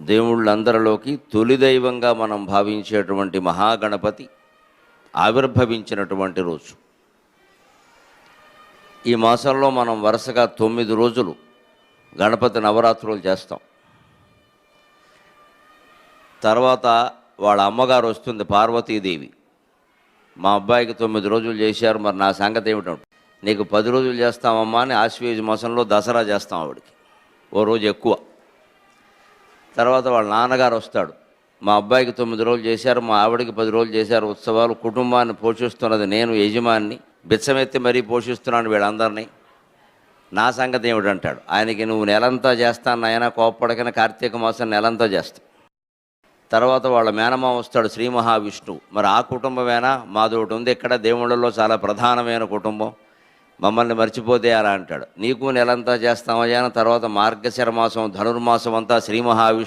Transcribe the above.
దేవుళ్ళందరిలోకి తొలి దైవంగా మనం భావించేటువంటి మహాగణపతి ఆవిర్భవించినటువంటి రోజు. ఈ మాసంలో మనం వరుసగా తొమ్మిది రోజులు గణపతి నవరాత్రులు చేస్తాం. తర్వాత వాళ్ళ అమ్మగారు వస్తుంది పార్వతీదేవి. మా అబ్బాయికి తొమ్మిది రోజులు చేశారు మరి నా సంగతి ఏమిటంటే నీకు పది రోజులు చేస్తామమ్మా అని ఆశ్వేజ మాసంలో దసరా చేస్తాం ఆవిడికి. ఓ రోజు ఎక్కువ. తర్వాత వాళ్ళ నాన్నగారు వస్తాడు. మా అబ్బాయికి తొమ్మిది రోజులు చేశారు మా ఆవిడకి పది రోజులు చేశారు ఉత్సవాలు. కుటుంబాన్ని పోషిస్తున్నది నేను యజమాన్ని. బిచ్చమెత్తి మరీ పోషిస్తున్నాను వీళ్ళందరినీ. నా సంగతి ఏమిటంటాడు? ఆయనకి నువ్వు నెలంతా చేస్తాను నాయన కోప్పడకన కార్తీక మాసం నెలంతా చేస్తా. తర్వాత వాళ్ళ మేనమా వస్తాడు శ్రీ మహావిష్ణువు. మరి ఆ కుటుంబమేనా? మాది ఒకటి ఉంది ఇక్కడ దేవుళ్ళలో చాలా ప్రధానమైన కుటుంబం. మమ్మల్ని మర్చిపోతే అలా అంటాడు? నీకు నెలంతా చేస్తామయ్యాన తర్వాత మార్గశిర మాసం ధనుర్మాసం అంతా శ్రీ మహావిష్ణు